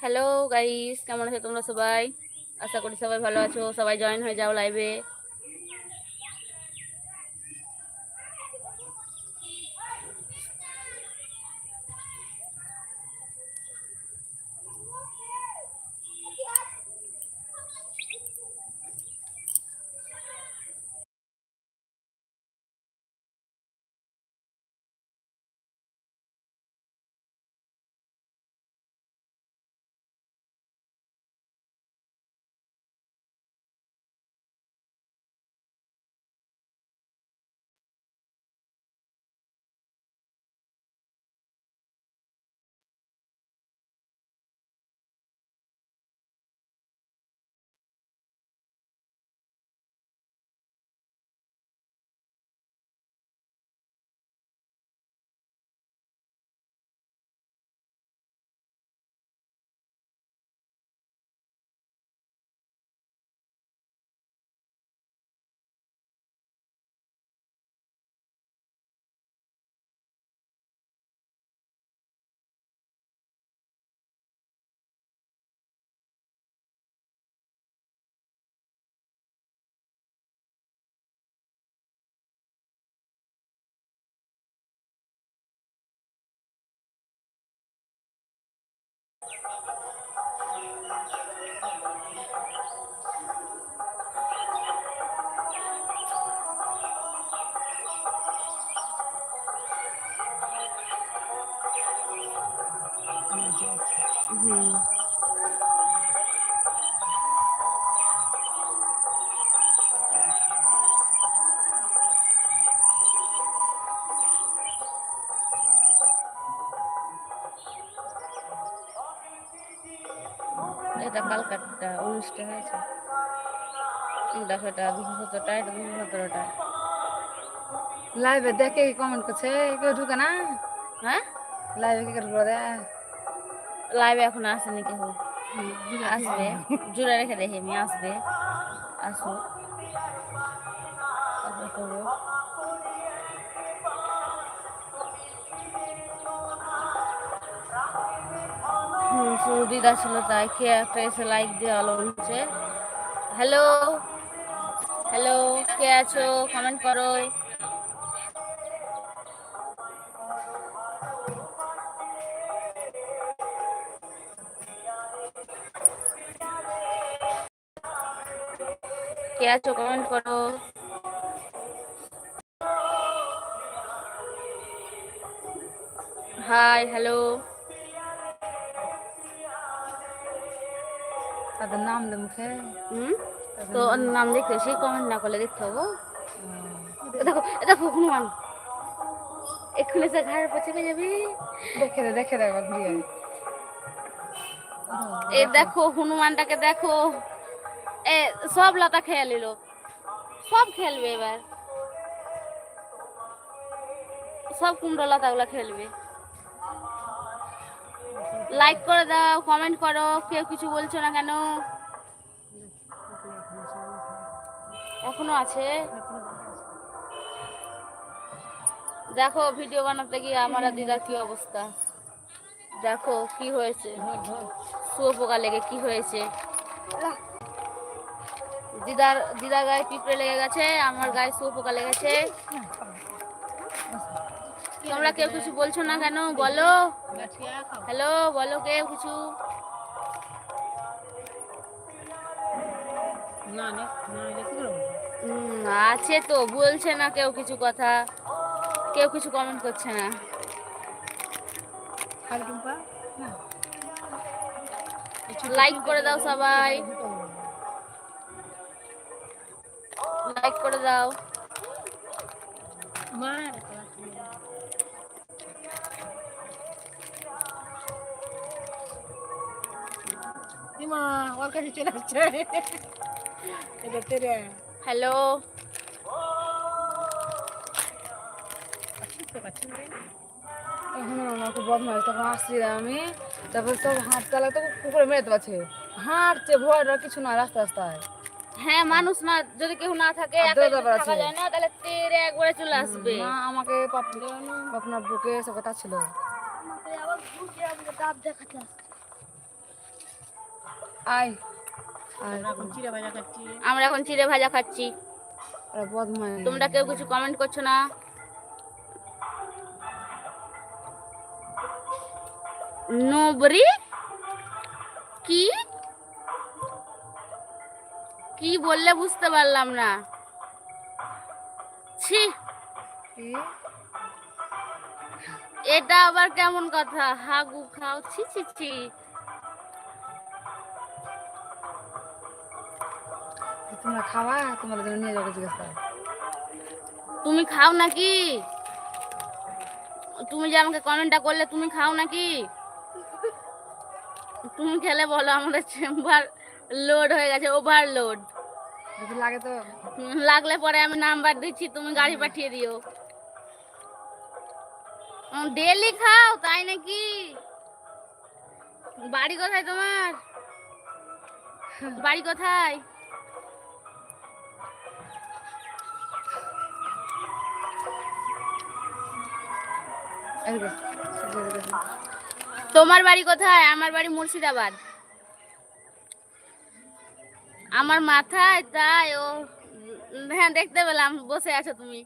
Hello guys কেমন আছো তোমরা সবাই? আশা করি সবাই ভালো আছো। সবাই জয়েন হয়ে যাও লাইভে কালকাটা উনিশটা হয়েছে। দেখো এটা দুশো সত্তরটা এটা দুশো লাইভে দেখে কমেন্ট করছে? কেউ ঢুকে না? হ্যাঁ? লাইভে কি করে লাইভে এখন আসেনি কেউ। আসবে। জুড়ে রেখে দেখি আমি আসবে। আসো হুম দিদা ছিল তাই কে একটা এসে লাইক দিয়ে আলো হচ্ছে হ্যালো হ্যালো কে আছো? কমেন্ট করো। কে আছো? কমেন্ট করো। হাই হ্যালো তাদের নাম দে মুখে তো ওর নাম দেখতে সেই কমেন্ট না করলে দেখতে হব। দেখো এ দেখো হনুমান। এক্ষুনি সে ঘাড়ের পর চেপে যাবে। দেখে দে দেখে দে একবার এই দেখো হনুমানটাকে দেখো। এ সব লতা খেয়ে নিল। সব খেলবে এবার। সব কুমড়ো লতাগুলো খেলবে। লাইক করে দাও কমেন্ট করো, কেউ কিছু বলছো না কেন? এখনও আছে? দেখো ভিডিও বানাতে গিয়ে আমার দিদার কি অবস্থা? দেখো, কি হয়েছে? শুয়োপোকা লেগে কি হয়েছে? দিদার দিদার গায়ে পিঁপড়ে লেগে গেছে, আমার গায়ে শুয়োপোকা লেগেছে। তোমরা কেউ কিছু বলছো না কেন? বলো। হ্যালো বলো কেউ কিছু। আছে তো বলছে না কেউ কিছু কথা। কেউ কিছু কমেন্ট করছে না। না। লাইক করে দাও সবাই। লাইক করে দাও। মার মা ওর কাছে চলে আসছে। এটা তেরে। হ্যালো। এখন আমার খুব তখন আসছি আমি। তারপর সব হাত চালা কুকুরে মেরে তো আছে। হাঁটছে ভয় কিছু না রাস্তা রাস্তায়। হ্যাঁ মানুষ না যদি কেউ না থাকে যায় না তাহলে তেরে একবারে চলে আসবে। মা আমাকে বুকে সব কথা ছিল। আয়। আয় এখন চিড়ে ভাজা খাচ্ছি। আমরা এখন চিড়ে ভাজা খাচ্ছি। তোমরা কেউ কিছু কমেন্ট করছ না? নবরি? কি? কি বললে বুঝতে পারলাম না। ছি। এটা আবার কেমন কথা? হাগু খাও। ছি ছি ছি। তোমরা খাওয়া তোমাদের জন্য নিয়ে যাব জিজ্ঞেস করা। তুমি খাও নাকি? তুমি যে আমাকে কমেন্টটা করলে তুমি খাও নাকি? তুমি খেলে বলো আমাদের চেম্বার লোড হয়ে গেছে ওভারলোড লাগে তো। লাগলে পরে আমি নাম্বার দিচ্ছি তুমি গাড়ি পাঠিয়ে দিও। ডেলি খাও তাই নাকি? বাড়ি কোথায় তোমার? বাড়ি কোথায়? তোমার বাড়ি কোথায়? আমার বাড়ি মুর্শিদাবাদ। আমার মাথায় তাই ও হ্যাঁ দেখতে পেলাম, বসে আছো তুমি।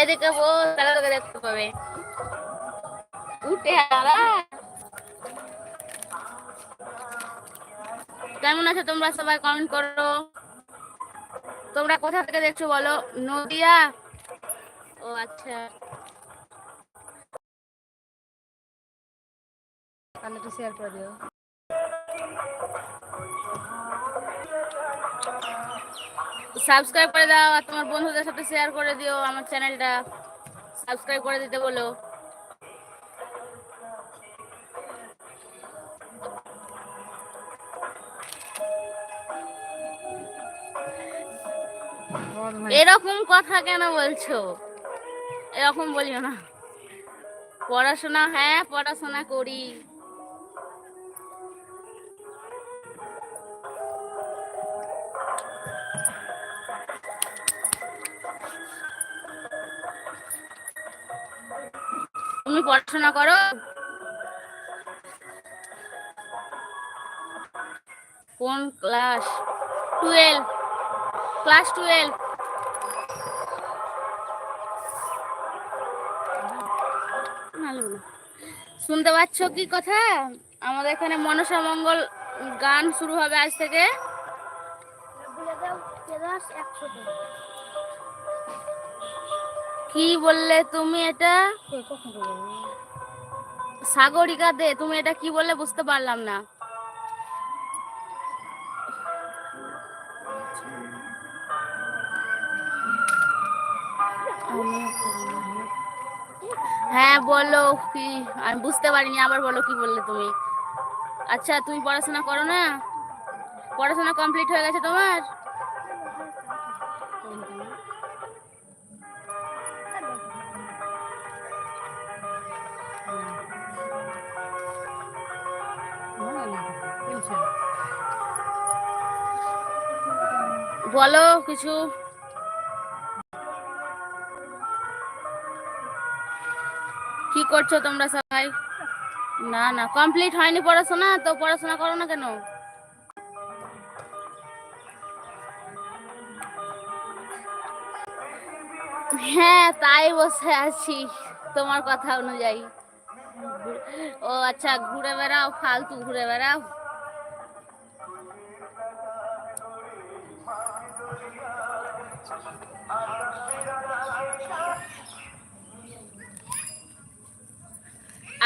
এদিকে দেখতে পাবে। উঠে কেমন আছো তোমরা সবাই? কমেন্ট করো। তোমরা কোথা থেকে দেখছ বলো? নদিয়া? ও আচ্ছা। শেয়ার করে দিও। সাবস্ক্রাইব করে দাও আর তোমার বন্ধুদের সাথে শেয়ার করে দিও আমার চ্যানেলটা সাবস্ক্রাইব করে দিতে বলো। এরকম কথা কেন বলছো? এরকম বলিও না। পড়াশোনা হ্যাঁ পড়াশোনা করি। তুমি পড়াশোনা করো? কোন ক্লাস? টুয়েলভ। Class twelve. শুনতে পাচ্ছ কি কথা? আমাদের এখানে মনসা মঙ্গল গান শুরু হবে আজ থেকে। কি বললে তুমি এটা? সাগরিকা দে, তুমি এটা কি বললে বুঝতে পারলাম না। বলো কি? আমি বুঝতে পারিনি, আবার বলো কি বললে তুমি? আচ্ছা তুমি পড়াশোনা করো না? পড়াশোনা কমপ্লিট হয়ে গেছে তোমার। বলো কিছু। করছ তোমরা সবাই? না না কমপ্লিট হয়নি পড়াশোনা, তো পড়াশোনা করো না কেন? হ্যাঁ তাই বসে আছি, তোমার কথা অনুযায়ী। ও আচ্ছা ঘুরে বেড়াও, ফালতু ঘুরে বেড়াও।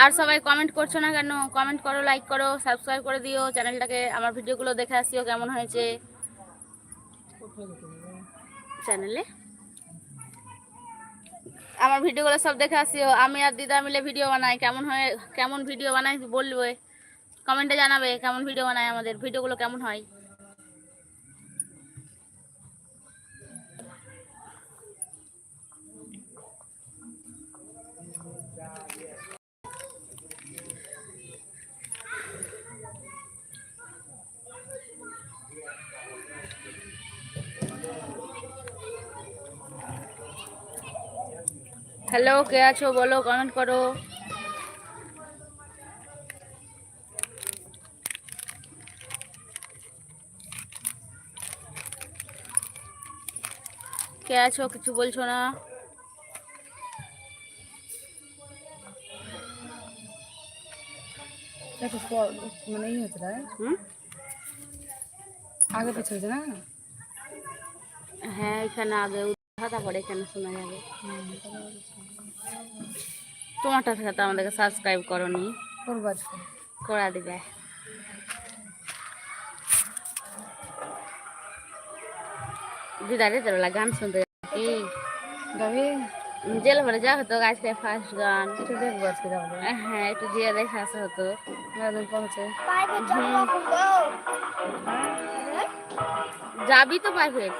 আর সবাই কমেন্ট করছ না কেন? কমেন্ট করো লাইক করো সাবস্ক্রাইব করে দিও, চ্যানেলটাকে, আমার ভিডিওগুলো দেখে আসিও কেমন হয়েছে। চ্যানেলে? আমার ভিডিওগুলো সব দেখে আসিও। আমি আর দিদা মিলে ভিডিও বানাই। কেমন হয়, কেমন ভিডিও বানাই বলবে? কমেন্টে জানাবে কেমন ভিডিও বানায় আমাদের? ভিডিওগুলো কেমন হয়? হ্যালো কে আছো বলো কমেন্ট করো কে আছো কিছু বলছো না একটু ফল- মানে ই হচ্ছে না হুম আগে পিছিয়ে হয়েছে না হ্যাঁ এখানে আগে উঠা তারপরে এখানে শোনা যাবে? তোমারটা তো আমাদেরকে সাবস্ক্রাইব করনি। করা দিবে। দিদারে তোর গান শুনতে কি? যাবি জেল ভরে যা হতো আজকে ফার্স্ট গান। একটু দেখব আজকে যাব হ্যাঁ একটু দিয়ে দেখে আসা হতো। পৌঁছে যাবি তো প্রাইভেট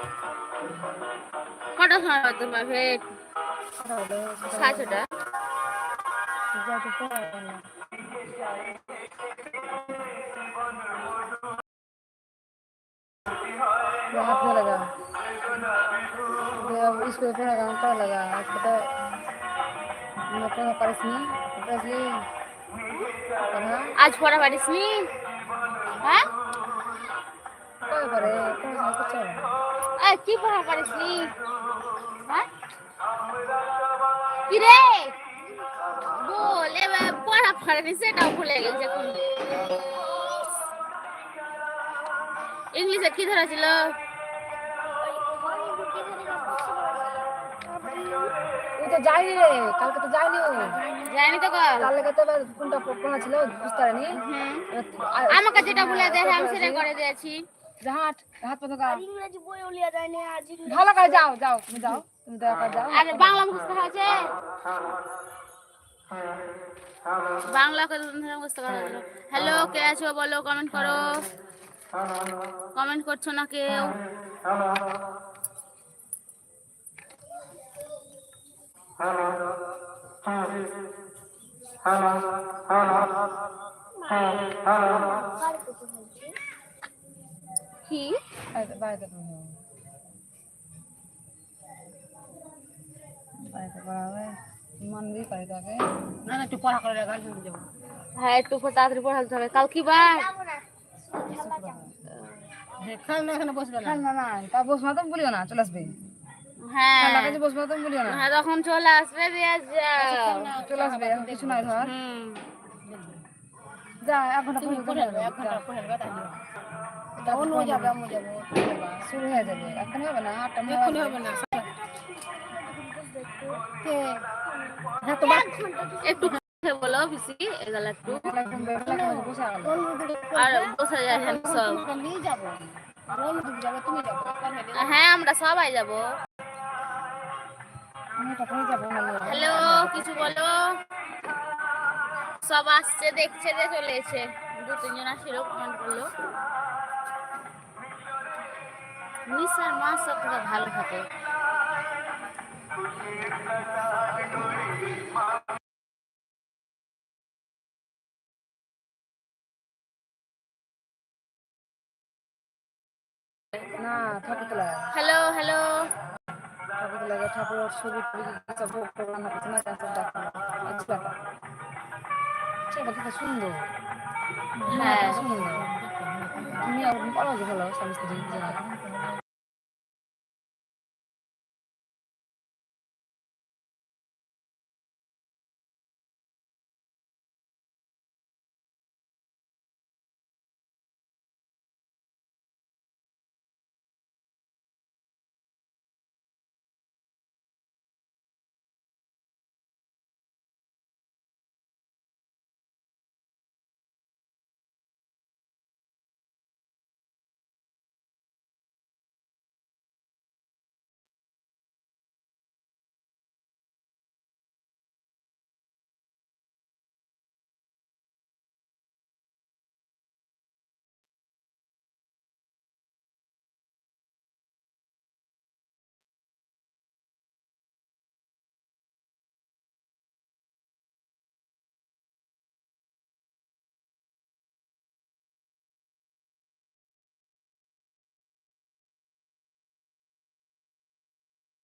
কটার সময় হতো প্রাইভেট সাড়ে ছটা हाथ में लगा तो अब इसको थोड़ा काम कर लगा आज पता मैं अपना परस नहीं परस ली पढ़ा আজ পড়া পারিস নি হ্যাঁ क्या करे कौन सा कुछ है এই, হ্যাঁ, কি পড়া পারিস নি কি রে? বল এবার পড়া পারিস সেটাও ভুলে গেছে কোন ইংলিশে কি ধরা ছিল ও তো যায়নি রে কালকে তো যায়নি ও। যায়নি তো কাল? কালকে তো কোনটা কোনটা ছিল বুঝতে পারিনি। আমাকে যেটা বলে দেয় আমি সেটা করে দিয়েছি। হাত হাত পা দোকা ইংরেজি বই উলিয়া যায় না আজ ভালো করে যাও যাও তুমি যাও তুমি দয়া করে যাও। আর বাংলা মুখস্থ হয়েছে? বাংলা মুখস্থ করা হ্যালো কে আছো বলো কমেন্ট করো। কমেন্ট করছ না কেউ? কি বাড়িতে বাড়িতে পড়া যাব হ্যাঁ একটু তাড়াতাড়ি পড়াতে হবে। কাল কি বার? খাল এখানে বসবে না? না না তা বসবো না তো বলিও না চলে আসবে। হ্যাঁ। খাল লাগাইছে বসবো না তো বলিও না। হ্যাঁ তখন চলে আসবে দিয়ে যাও। চলে আসবে এখন কিছু নাই ধর। যা এক তখন ও যাবে আমি যাব শুরু হয়ে যাবে এখন হবে না আটটা এখন হবে না হ্যাঁ তো একটু বলো এগুলো একটু। আর বসে যায় হ্যাঁ সব। হ্যাঁ আমরা সবাই যাব। যাব হ্যালো কিছু বলো। সব আসছে দেখছে যে চলে এসে দু তিনজন আসছিল কমেন্ট করল। নিশার মা সব থেকে ভালো থাকে। না ঠাকুরতলা হ্যালো হ্যালো। ঠাকুর তোলা ঠাকুর ছবি ভোগ টোগ না আচ্ছা সেটা কত সুন্দর। হ্যাঁ। সুন্দর। তুমি আর ভালো ভালো স্বামী স্ত্রী বাঁকুড়া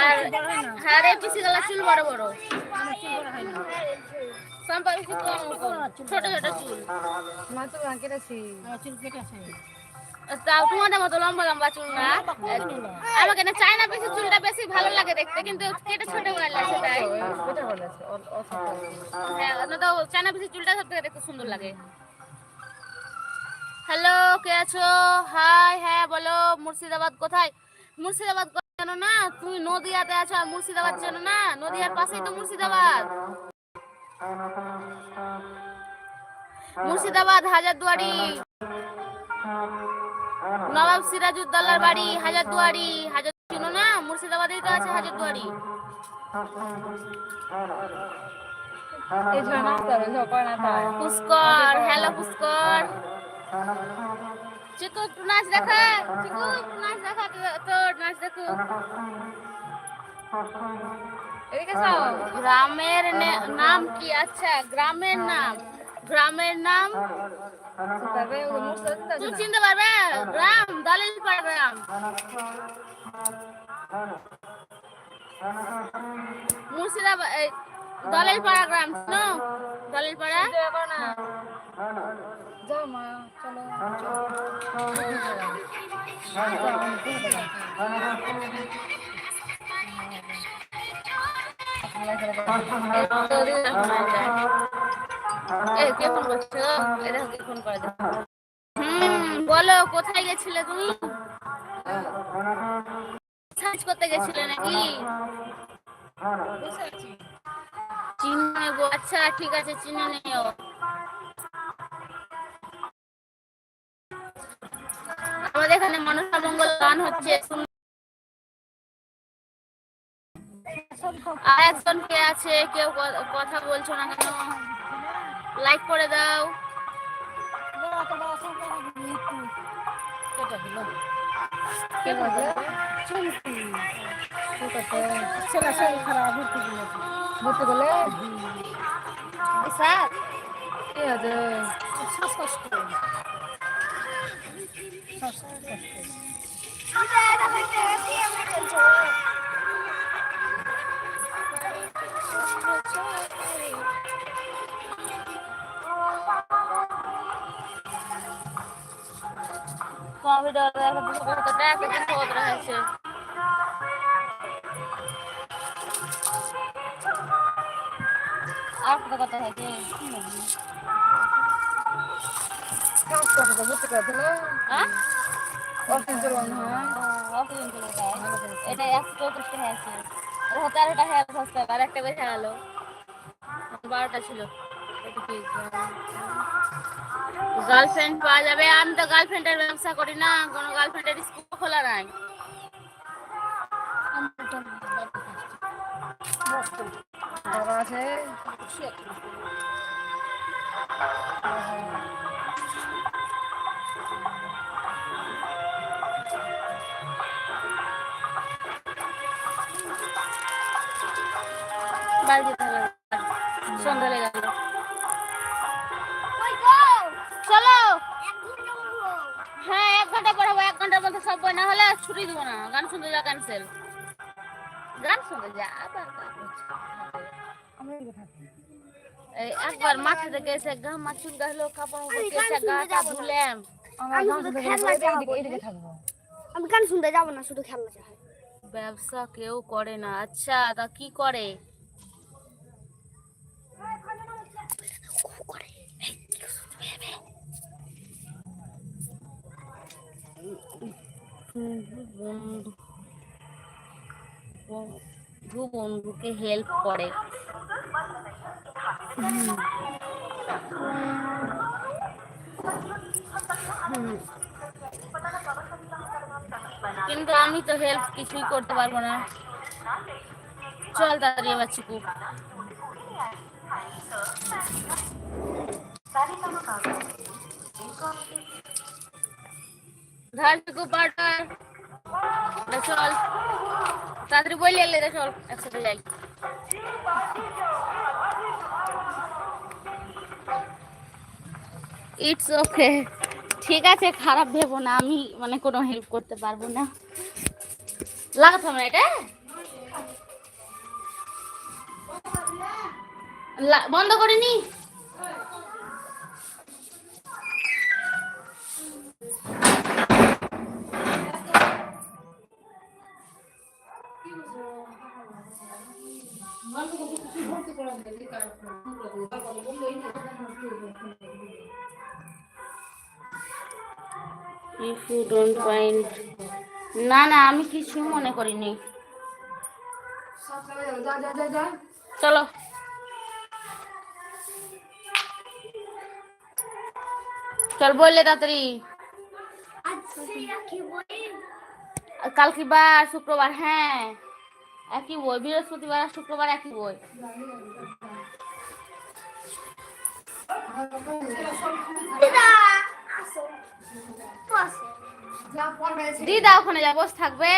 আর হারে পিসি গলা চুল বড় বড়। সম্পা পিসি কম ছোট ছোট চুল। না তো কেটেছি চুল কেটেছে তাও তোমাদের মতো লম্বা লম্বা চুল না। আমাকে না চায়না চুলটা বেশি ভালো লাগে দেখতে কিন্তু কেটে ছোট কেটে হ্যাঁ না তো চায়না চুলটা সব থেকে দেখতে সুন্দর লাগে। হ্যালো কে আছো? হাই হ্যাঁ বলো মুর্শিদাবাদ কোথায়? মুর্শিদাবাদ কোথায় জানো না? তুমি নদিয়াতে আছো আর মুর্শিদাবাদ জানো না? নদিয়ার পাশেই তো মুর্শিদাবাদ। মুর্শিদাবাদ হাজারদুয়ারি। নবাব সিরাজউদ্দৌলার বাড়ি হাজারদুয়ারি। হাজার চিনো না? মুর্শিদাবাদেই তো আছে হাজারদুয়ারি। পুষ্কর হ্যালো পুষ্কর। চিকু একটু নাচ দেখা চিকু একটু নাচ দেখা তোর নাচ দেখো এদিকে চাও গ্রামের নাম কি আচ্ছা গ্রামের নাম গ্রামের নাম তুমি চিনতে পারবে গ্রাম দালিলপাড়া গ্রাম মুর্শিদাবাদ এই, দলিলপাড়া গ্রাম শুনো দলিলপাড়া না যাও মা চলো। বলো কোথায় গেছিলে তুমি? সার্চ করতে গেছিলে নাকি? চিনে নেব। আচ্ছা ঠিক আছে চিনে নিও। আমাদের এখানে মনসা মঙ্গল গান হচ্ছে। আর একজন কে আছে কেউ কথা বলছো না কেন? লাইক করে দাও। গেলে স্যার। শ্বাসকষ্ট। দেখা দুশো কত টাকা দুশো কত আছে আর কত কত হয়েছে? এটা একশো চৌত্রিশ টাকা আছে এটা তেরো টাকা সস্তা আর একটা বেশি গেল বারোটা ছিল গার্লফ্রেন্ড পাওয়া যাবে, আমি তো গার্লফ্রেন্ডের ব্যবসা করি না, কোনো গার্লফ্রেন্ডের স্কুল খোলা নাই। আছে যেতে হবে। সন্ধ্যা লেগে গেল। চলো! হ্যাঁ এক ঘণ্টা পড়াবো এক ঘণ্টার মধ্যে সব বই না হলে ছুটি দেবো না। গান শুনতে যা ক্যান্সেল গান শুনতে যা আবার একবার মাঠে থেকে এসে গা মাছুর গাহলো কাপড় এসে ধুলাম। থাকব। আমি গান শুনতে যাব না শুধু খেলনা চাই ব্যবসা কেউ করে না। আচ্ছা তা কি করে? বন্ধু বন্ধু বন্ধুকে হেল্প করে হুম। হুম। কিন্তু আমি তো হেল্প কিছুই করতে পারব না চল তাড়াতাড়ি এবার চিকু ধর টুকু পাউডার চল। তাড়াতাড়ি এলে রে চল, একসাথে যাই। ইটস ওকে ঠিক আছে, খারাপ ভেবো না, আমি মানে কোনো হেল্প করতে পারব না। লাগাতে হবে না এটা লা- বন্ধ করিনি ইফ ইউ ডোন্ট ফাইন্ড না না আমি কিছু মনে করিনি। চলো। চল বললে তাড়াতাড়ি। আর কাল কি বার শুক্রবার হ্যাঁ। একই বই বৃহস্পতিবার আর শুক্রবার একই বই। দিদা ওখানে যা বসে থাকবে।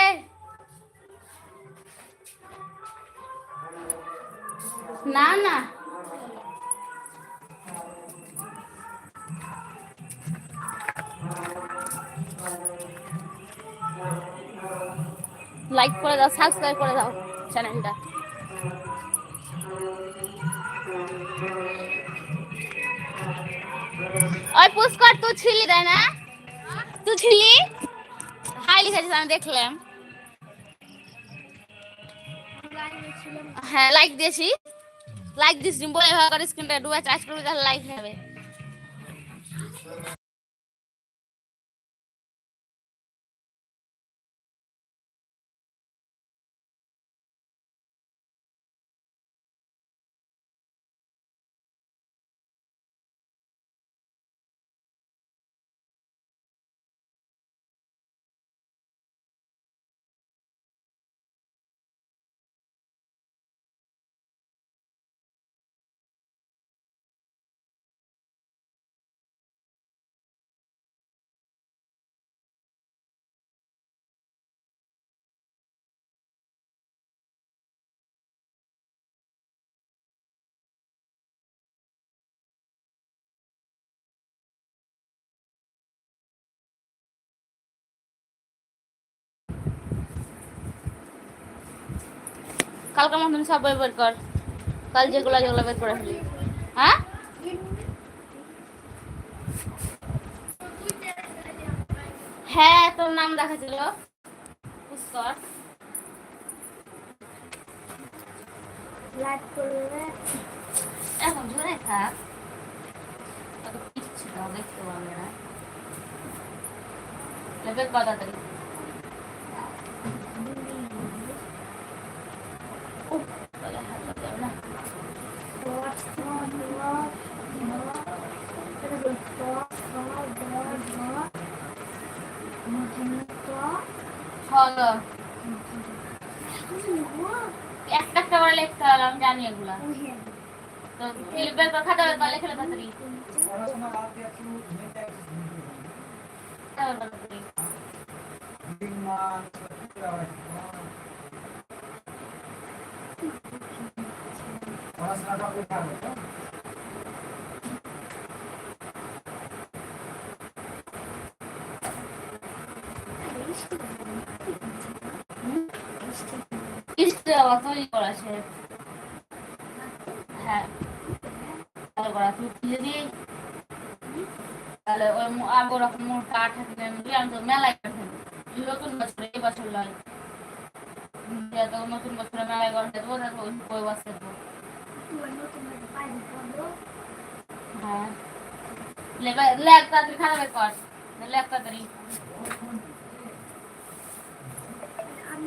না না। লাইক করে দাও সাবস্ক্রাইব করে দাও চ্যানেলটা ওই পুষ্কর, তুই ছিলি তাই না? তুই ছিলি? হাই লিখেছিস, আমি দেখলাম। হ্যাঁ লাইক দিয়েছি লাইক দিস বলে ভাবে করে স্ক্রিনটা ডুবে চার্জ করবি, তাহলে লাইক হবে কালকে মতন সব বই বের কর। কাল যেগুলো যেগুলো বের করে ফেলি। হ্যাঁ? হ্যাঁ তোর নাম দেখাছিল পুষ্কর এখন ধরে থাক। দেখতে পাবে না। লেবে কথা তারি না দশ দশ দশ এটা বলি দশ দশ দশ দশ হলো একটা একটা করে লিখতে হবে আমি জানি এগুলা তো লিখবে তো খাতা বের কর লিখে লে তাড়াতাড়ি খাতা বের কর তাড়াতাড়ি। হ্যাঁ ভালো করা তাহলে ওই ওরকম আমি মেলায় ফেলব নতুন বছর এই বছর তো নতুন বছরে মেলায় করে দেবো দেখো ওই দেবো হ্যাঁ। লেখ তাড়াতাড়ি খানা বের কর লেখ তাড়াতাড়ি আমি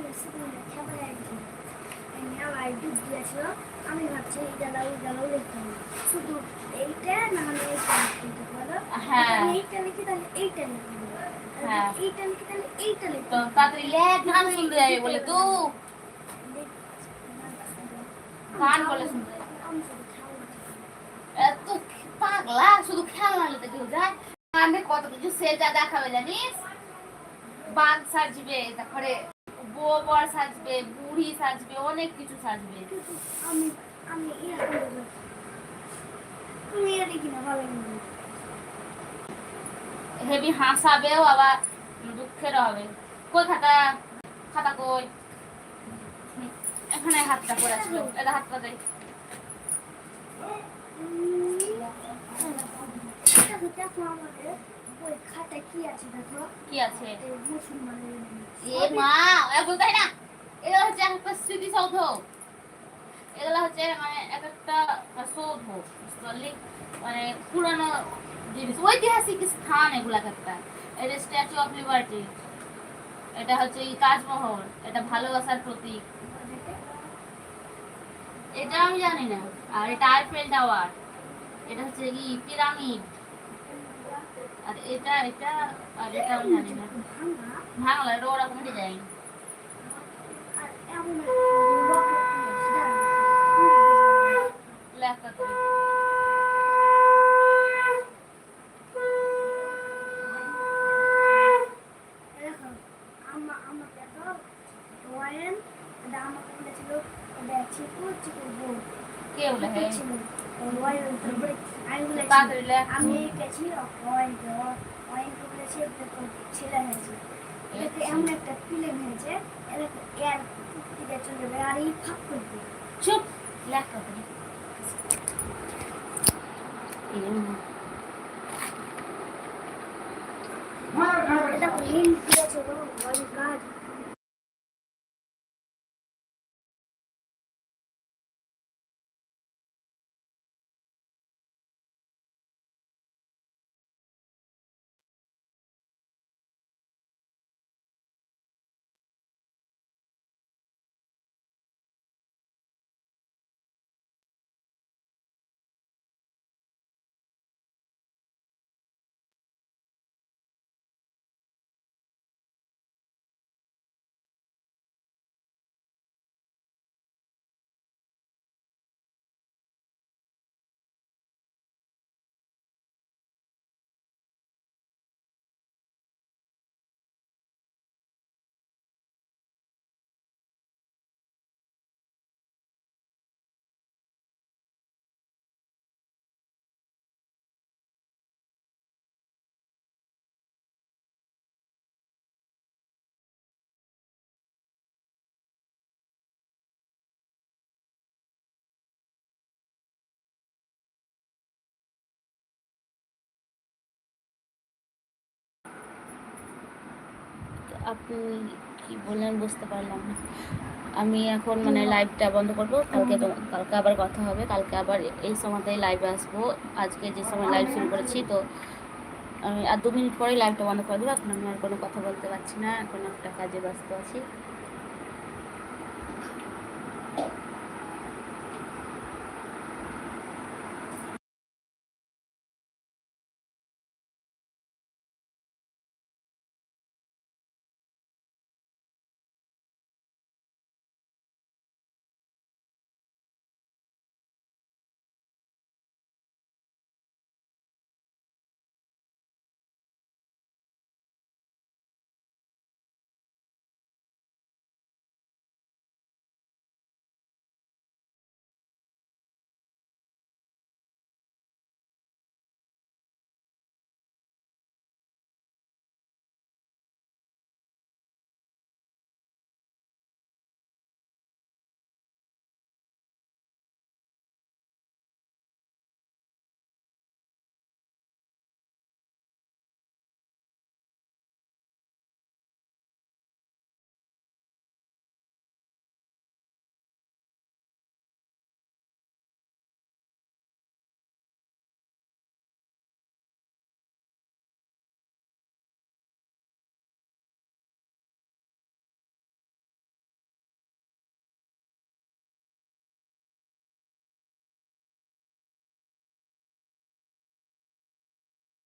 ডুব দিয়েছিল আমি ভাবছি এইটা দাও এইটা দাও লিখতে শুধু এইটা না হলে এইটা লিখতে বলো হ্যাঁ। এইটা লিখি তাহলে এইটা লিখতে হ্যাঁ। এইটা লিখি তাহলে এইটা লিখতে তো তাড়াতাড়ি লেখ গান শুনতে যাবে বলে তু গান বলে শুনতে এত পাগল শুধু কেউ যায়। আমি কত কিছু সেজা দেখাবে জানিস? বাঘ সাজবে তারপরে সাজবে বুড়ি সাজবে অনেক কিছু সাজবে। আমি আমি করে। হেভি হাসাবেও আবার দুঃখের হবে। কই খাতা খাতা কই? এখানে হাতটা পড়ে ছিল এটা হাতটা দেয় দেখো দেখো আমাদের ওই খাতায় পুরানো জিনিস ঐতিহাসিক স্থান এগুলো এক একটা স্ট্যাচু অফ লিবার্টি এটা হচ্ছে তাজমহল এটা ভালোবাসার প্রতীক এটা আমি জানি না আর এটা আইফেল টাওয়ার এটা হচ্ছে কি পিরামিড। আর এটা এটা আর এটা আমি জানি না। ভাঙা ভাঙলা এটা ওরকম ডিজাইন লেখা করি দেখো আমা আমার দেখো ওয়ারেন এটা আমাকে বলেছিল এটা চিকু চিকু বউ কে বলে হ্যাঁ ছিল ওয়ারেন তারপরে আমি বলেছি তাড়াতাড়ি লেখ আমি গেছি ওয়ারেন ওয়ারেন ছেলে হয়েছে। এটাকে এমন একটা ফিলিং হয়েছে এটাকে এর দিকে চলে যাবে আর এই ফাঁক করবে আপনি কি বললেন বুঝতে পারলাম না। আমি এখন মানে লাইভটা বন্ধ করব কালকে তো- কালকে আবার কথা হবে কালকে আবার এই সময়তেই লাইভে আসব। আজকে যে সময় লাইভ শুরু করেছি তো আমি আর দু মিনিট পরেই লাইভটা বন্ধ করে দেবো। এখন আমি আর কোনো কথা বলতে পারছি না এখন একটা কাজে ব্যস্ত আছি।